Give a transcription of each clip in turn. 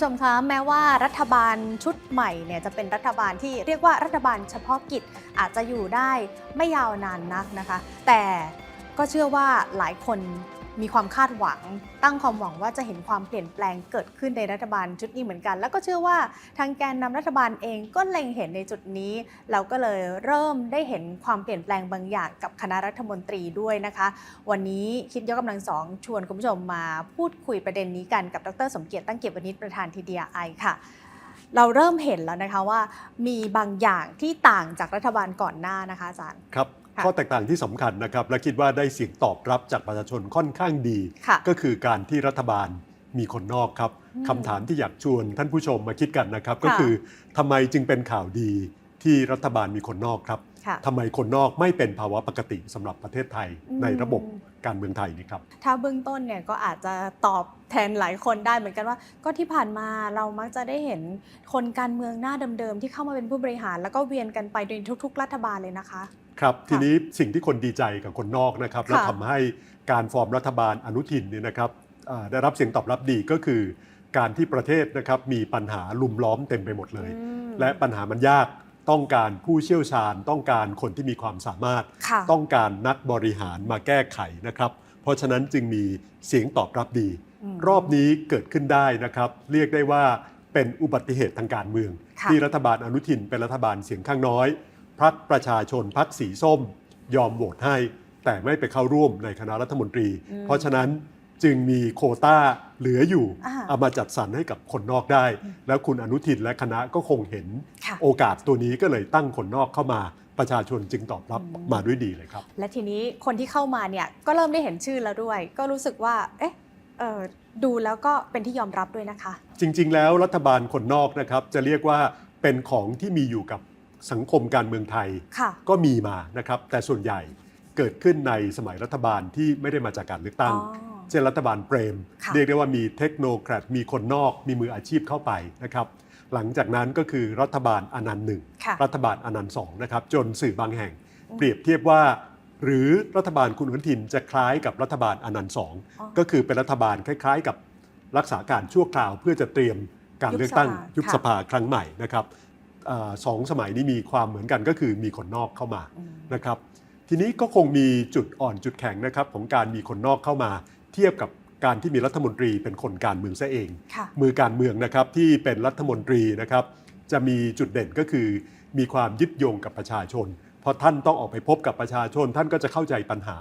ผู้ชมคะแม้ว่ารัฐบาลชุดใหม่เนี่ยจะเป็นรัฐบาลที่เรียกว่ารัฐบาลเฉพาะกิจอาจจะอยู่ได้ไม่ยาวนานนักนะคะ แต่ก็เชื่อว่าหลายคน มีความคาดหวัง ตั้งความหวังว่าจะเห็นความเปลี่ยนแปลงเกิดขึ้นในรัฐบาลชุดนี้เหมือนกัน แล้วก็เชื่อว่าทางแกนนำรัฐบาลเองก็เล็งเห็นในจุดนี้ เราก็เลยเริ่มได้เห็นความเปลี่ยนแปลงบางอย่างกับคณะรัฐมนตรีด้วยนะคะ วันนี้คิดยกกำลังสองชวนคุณผู้ชมมาพูดคุยประเด็นนี้กันกับดรสมเกียรติตั้งเกียรติวณิชประธานทีดีไอค่ะเราเริ่มเห็นแล้วนะคะว่ามีบางอย่างที่ต่างจากรัฐบาลก่อนหน้านะคะอาจารย์ ครับ ข้อแตกต่างที่สำคัญนะครับ และคิดว่าได้เสียงตอบรับจากประชาชนค่อนข้างดีค่ะก็คือการที่รัฐบาลมีคนนอกครับอืมคำถามที่อยากชวนท่านผู้ชมมาคิดกันนะครับค่ะก็คือทำไมจึงเป็นข่าวดีที่รัฐบาลมีคนนอกครับค่ะ ทำไมคนนอกไม่เป็นภาวะปกติสำหรับประเทศไทยอืมในระบบการเมืองไทยนี่ครับถ้าเบื้องต้นเนี่ยก็อาจจะตอบแทนหลายคนได้เหมือนกันว่า ก็ที่ผ่านมาเรามักจะได้เห็นคนการเมืองหน้าเดิมๆที่เข้ามาเป็นผู้บริหาร แล้วก็เวียนกันไปโดยทุก ๆ รัฐบาลเลยนะคะ ครับทีนี้สิ่งที่คนดีใจกับคนนอกนะครับและค่ะทำให้การฟอร์มรัฐบาลอนุทินเนี่ยนะครับอ่าได้รับเสียงตอบรับดีก็คือการที่ประเทศนะครับมีปัญหาลุมล้อมเต็มไปหมดเลยอืมและปัญหามันยาก ต้องการผู้เชี่ยวชาญ ต้องการคนที่มีความสามารถ ค่ะต้องการนักบริหารมาแก้ไขนะครับ เพราะฉะนั้นจึงมีเสียงตอบรับดีมรอบนี้เกิดขึ้นได้นะครับ เรียกได้ว่าเป็นอุบัติเหตุทางการเมือง ค่ะ ที่รัฐบาลอนุทินเป็นรัฐบาลเสียงข้างน้อย พักประชาชนพักสีส้ม ยอมโหวตให้ แต่ไม่ไปเข้าร่วมในคณะรัฐมนตรีอืมเพราะฉะนั้น จึงมีโควต้าเหลืออยู่อ่าเอามาจัดสรรให้กับคนนอกได้ แล้วคุณอนุทินและคณะก็คงเห็นค่ะโอกาสตัวนี้ก็เลยตั้งคนนอกเข้ามาประชาชนจึงตอบรับอืมมาด้วยดีเลยครับ และทีนี้คนที่เข้ามาเนี่ยก็เริ่มได้เห็นชื่อแล้วด้วย ก็รู้สึกว่าเอ๊ะเออดูแล้วก็เป็นที่ยอมรับด้วยนะคะ จริง ๆ แล้วรัฐบาลคนนอกนะครับจะเรียกว่าเป็นของที่มีอยู่กับสังคมการเมืองไทยค่ะก็มีมานะครับ แต่ส่วนใหญ่เกิดขึ้นในสมัยรัฐบาลที่ไม่ได้มาจากการเลือกตั้งอ๋อ เช่นรัฐบาลเปรมค่ะเรียกได้ว่ามีเทคโนแครดมีคนนอกมีมืออาชีพเข้าไปนะครับหลังจากนั้นก็คือรัฐบาลอนันต์หนึ่งค่ะรัฐบาลอนันต์สองนะครับจนสื่อบางแห่งอืมเปรียบเทียบว่า หรือรัฐบาลคุณอนุทินจะคล้ายกับรัฐบาลอนันต์สองอ๋อก็คือเป็นรัฐบาลคล้าย ๆ กับรักษาการชั่วคราวเพื่อจะเตรียมการเลือกตั้งยุยุบบสสภาภาครั้งใหม่นะครับอาสองสมัยนี้มีความเหมือนกันก็คือมีคนนอกเข้ามาอืมนะครับ ทีนี้ก็คงมีจุดอ่อนจุดแข็งนะครับของการมีคนนอกเข้ามา เทียบกับการที่มีรัฐมนตรีเป็นคนการเมืองซะเองค่ะมือการเมืองนะครับที่เป็นรัฐมนตรีนะครับจะมีจุดเด่นก็คือ มีความยึดโยงกับประชาชนเพราะท่านต้องออกไปพบกับประชาชน ท่านก็จะเข้าใจปัญหา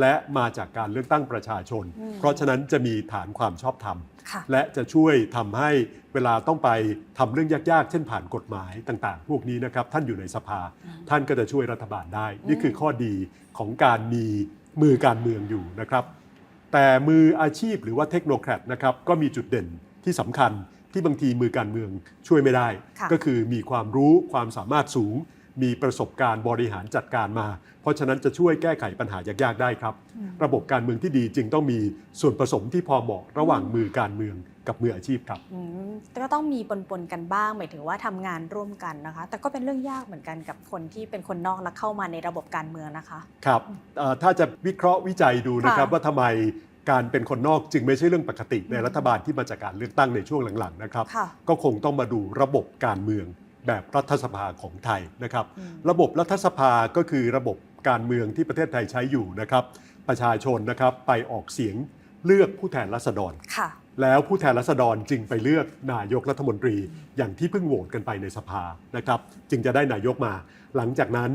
และมาจากการเลือกตั้งประชาชนอืมเพราะฉะนั้นจะมีฐานความชอบธรรมค่ะและจะช่วยทำให้เวลาต้องไปทำเรื่องยากๆ เช่นผ่านกฎหมายต่างๆ พวกนี้นะครับท่านอยู่ในสภาอืมท่านก็จะช่วยรัฐบาลได้อืมนี่คือข้อดีของการมีมือการเมืองอยู่นะครับ แต่มืออาชีพหรือว่าเทคโนแครดนะครับก็มีจุดเด่นที่สำคัญที่บางทีมือการเมืองช่วยไม่ได้ค่ะก็คือมีความรู้ความสามารถสูง มีประสบการณ์บริหารจัดการมา เพราะฉะนั้นจะช่วยแก้ไขปัญหายากๆได้ครับอืมระบบการเมืองที่ดีจึงต้องมีส่วนผสมที่พอเหมาะระหว่างมือการเมืองกับมืออาชีพครับอืมแต่ก็ต้องมีปนๆกันบ้าง หมายถึงว่าทำงานร่วมกันนะคะ แต่ก็เป็นเรื่องยากเหมือนกันกับคนที่เป็นคนนอกและเข้ามาในระบบการเมืองนะคะครับเอ่อถ้าจะวิเคราะห์วิจัยดูนะครับค่ะว่าทำไมการเป็นคนนอกจึงไม่ใช่เรื่องปกติในรัฐบาลที่มาจากการเลือกตั้งในช่วงหลังๆนะครับค่ะก็คงต้องมาดูระบบการเมือง แบบรัฐสภาของไทยนะครับอืมระบบรัฐสภาก็คือระบบการเมืองที่ประเทศไทยใช้อยู่นะครับ ประชาชนนะครับไปออกเสียงเลือกผู้แทนราษฎรค่ะแล้วผู้แทนราษฎรจึงไปเลือกนายกรัฐมนตรีอย่างที่เพิ่งโหวตกันไปในสภานะครับ จึงจะได้นายกมา หลังจากนั้น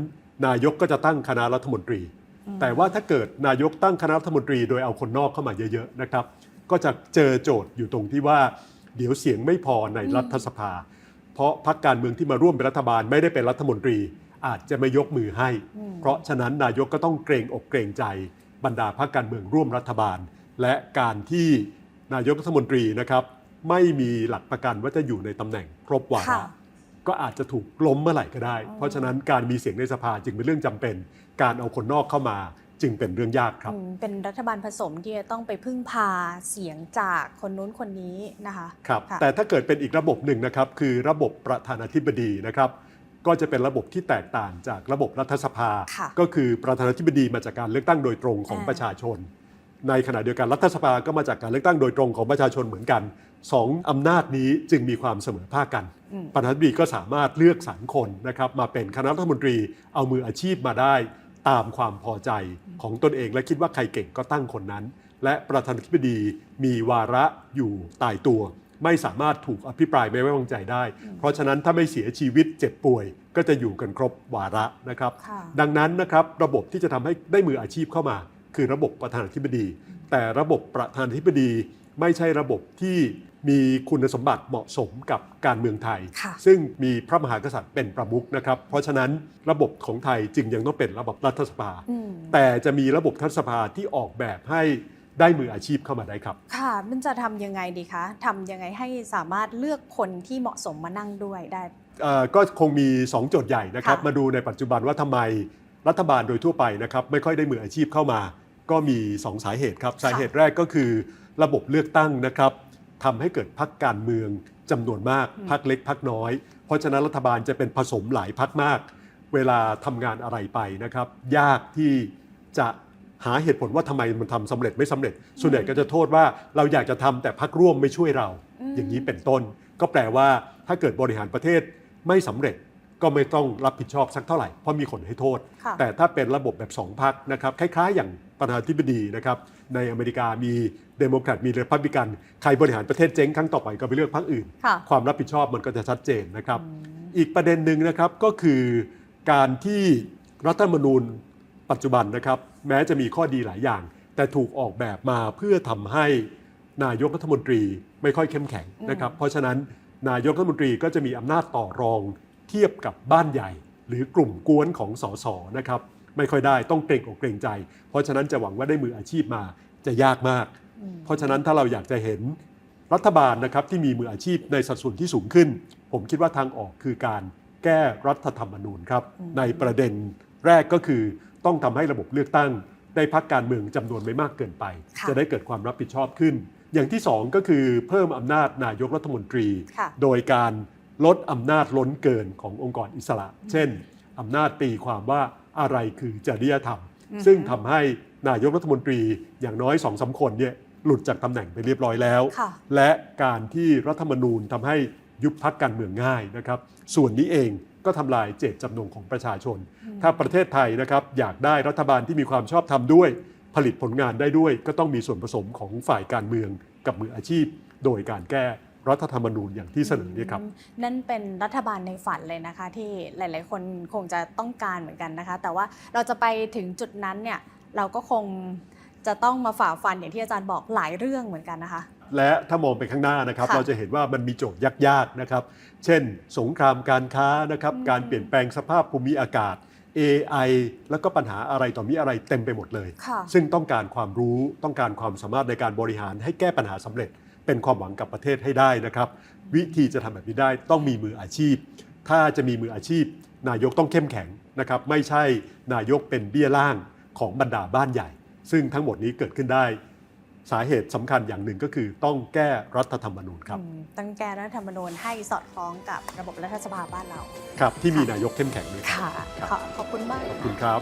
นายกก็จะตั้งคณะรัฐมนตรีอืมแต่ว่าถ้าเกิดนายกตั้งคณะรัฐมนตรีโดยเอาคนนอกเข้ามาเยอะๆนะครับ ก็จะเจอโจทย์อยู่ตรงที่ว่า เดี๋ยวเสียงไม่พอในรัฐสภา เพราะพรรคการเมืองที่มาร่วมเป็นรัฐบาลไม่ได้เป็นรัฐมนตรี อาจจะไม่ยกมือให้อืมเพราะฉะนั้นนายกก็ต้องเกรงอกเกรงใจ บรรดาพรรคการเมืองร่วมรัฐบาล และการที่นายกรัฐมนตรีนะครับ ไม่มีหลักประกันว่าจะอยู่ในตำแหน่งครบวาค่ะระก็อาจจะถูกล้มเมื่อไหร่ก็ได้อ๋อเพราะฉะนั้นการมีเสียงในสภาจึงเป็นเรื่องจำเป็น การเอาคนนอกเข้ามา จึงเป็นเรื่องยากครับอืมเป็นรัฐบาลผสมที่จะต้องไปพึ่งพาเสียงจากคนนู้นคนนี้นะคะครับค่ะแต่ถ้าเกิดเป็นอีกระบบหนึ่งนะครับ คือระบบประธานาธิบดีนะครับ ก็จะเป็นระบบที่แตกต่างจากระบบรัฐสภาค่ะก็คือประธานาธิบดีมาจากการเลือกตั้งโดยตรงของอ่าประชาชน ในขณะเดียวกันรัฐสภาก็มาจากการเลือกตั้งโดยตรงของประชาชนเหมือนกันสองอำนาจนี้จึงมีความเสมอภาคกันอืมประธานาธิบดีก็สามารถเลือกสรรคนนะครับมาเป็นคณะรัฐมนตรีเอามืออาชีพมาได้ ตามความพอใจของตนเอง และคิดว่าใครเก่งก็ตั้งคนนั้น และประธานาธิบดีมีวาระอยู่ตายตัว ไม่สามารถถูกอภิปรายไม่ไว้วางใจได้ เพราะฉะนั้นถ้าไม่เสียชีวิตเจ็บป่วย ก็จะอยู่กันครบวาระนะครับค่ะดังนั้นนะครับระบบที่จะทำให้ได้มืออาชีพเข้ามา คือระบบประธานาธิบดี แต่ระบบประธานาธิบดีไม่ใช่ระบบที่ มีคุณสมบัติเหมาะสมกับการเมืองไทยค่ะซึ่งมีพระมหากษัตริย์เป็นประมุขนะครับ เพราะฉะนั้นระบบของไทยจึงยังต้องเป็นระบบรัฐสภาอืมแต่จะมีระบบรัฐสภาที่ออกแบบให้ได้มืออาชีพเข้ามาได้ครับ ค่ะ มันจะทำยังไงดีคะทำยังไงให้สามารถเลือกคนที่เหมาะสมมานั่งด้วยได้เอ่อก็คงมี 2 โจทย์ใหญ่นะครับค่ะมาดูในปัจจุบันว่าทำไมรัฐบาลโดยทั่วไปนะครับไม่ค่อยได้มืออาชีพเข้ามา ก็มี 2 สาเหตุครับ สาเหตุแรกก็คือระบบเลือกตั้งนะครับ ทำให้เกิดพักการเมืองจำนวนมากอืมพักเล็กพักน้อย เพราะฉะนั้นรัฐบาลจะเป็นผสมหลายพักมาก เวลาทำงานอะไรไปนะครับ ยากที่จะหาเหตุผลว่าทำไมมันทำสำเร็จไม่สำเร็จ ส่วนใหญ่ก็จะโทษว่าเราอยากจะทำแต่พักร่วมไม่ช่วยเราอืมอย่างนี้เป็นต้น ก็แปลว่าถ้าเกิดบริหารประเทศไม่สำเร็จก็ไม่ต้องรับผิดชอบสักเท่าไหร่เพราะมีคนให้โทษค่ะแต่ถ้าเป็นระบบแบบสองพักนะครับคล้ายๆ อย่างประธานาธิบดีนะครับ ในอเมริกามีเดโมแครตมีเรพับลิกัน ใครบริหารประเทศเจ๊งครั้งต่อไปก็ไปเลือกพรรคอื่นค่ะความรับผิดชอบมันก็จะชัดเจนนะครับอืมอีกประเด็นหนึ่งนะครับก็คือการที่รัฐธรรมนูญปัจจุบันนะครับ แม้จะมีข้อดีหลายอย่าง แต่ถูกออกแบบมาเพื่อทำให้นายกรัฐมนตรีไม่ค่อยเข้มแข็งนะครับ เพราะฉะนั้นนายกรัฐมนตรีก็จะมีอำนาจต่อรองเทียบกับบ้านใหญ่ หรือกลุ่มกวนของสสนะครับ ไม่ค่อยได้ต้องเกรงอกเกรงใจ เพราะฉะนั้นจะหวังว่าได้มืออาชีพมาจะยากมากอืมเพราะฉะนั้นถ้าเราอยากจะเห็นรัฐบาลนะครับที่มีมืออาชีพในสัดส่วนที่สูงขึ้น ผมคิดว่าทางออกคือการแก้รัฐธรรมนูญครับอืมในประเด็นแรกก็คือต้องทำให้ระบบเลือกตั้ง ได้พักการเมืองจำนวนไม่มากเกินไปค่ะจะได้เกิดความรับผิดชอบขึ้น อย่างที่สองก็คือเพิ่มอำนาจนายกรัฐมนตรีค่ะโดยการลดอำนาจล้นเกินขององค์กรอิสระ เช่นอำนาจตีความว่า อะไรคือจริยธรรมอือฮึซึ่งทำให้นายกรัฐมนตรีอย่างน้อยสองสามคนเนี่ยหลุดจากตำแหน่งไปเรียบร้อยแล้วค่ะและการที่รัฐธรรมนูญทำให้ยุบพักการเมืองง่ายนะครับ ส่วนนี้เองก็ทำลายเจตจำนงของประชาชน ถ้าประเทศไทยนะครับอยากได้รัฐบาลที่มีความชอบธรรมด้วย ผลิตผลงานได้ด้วย ก็ต้องมีส่วนผสมของฝ่ายการเมืองกับมืออาชีพ โดยการแก้ รัฐธรรมนูญอย่างที่เสนอเนี่ยครับอืมนั่นเป็นรัฐบาลในฝันเลยนะคะ ที่หลาย ๆ คนคงจะต้องการเหมือนกันนะคะ แต่ว่าเราจะไปถึงจุดนั้นเนี่ยเราก็คงจะต้องมาฝ่าฟันอย่างที่อาจารย์บอกหลายเรื่องเหมือนกันนะคะ และถ้ามองไปข้างหน้านะครับค่ะเราจะเห็นว่ามันมีโจทย์ยากๆนะครับ เช่น สงครามการค้านะครับอืมการเปลี่ยนแปลงสภาพภูมิอากาศ AI แล้วก็ปัญหาอะไรต่อมีอะไรเต็มไปหมดเลยค่ะซึ่งต้องการความรู้ต้องการความสามารถในการบริหารให้แก้ปัญหาสำเร็จ เป็นความหวังกับประเทศให้ได้นะครับ วิธีจะทำแบบนี้ได้ต้องมีมืออาชีพ ถ้าจะมีมืออาชีพ นายกต้องเข้มแข็งนะครับไม่ใช่นายกเป็นเบี้ยล่างของบรรดาบ้านใหญ่ ซึ่งทั้งหมดนี้เกิดขึ้นได้ สาเหตุสำคัญอย่างหนึ่งก็คือต้องแก้รัฐธรรมนูญครับอืมต้องแก้รัฐธรรมนูญให้สอดคล้องกับระบบรัฐสภาบ้านเรา ครับที่มีนายกเข้มแข็งด้วยครับค่ะครับขอขอบคุณมากขอบคุณครับ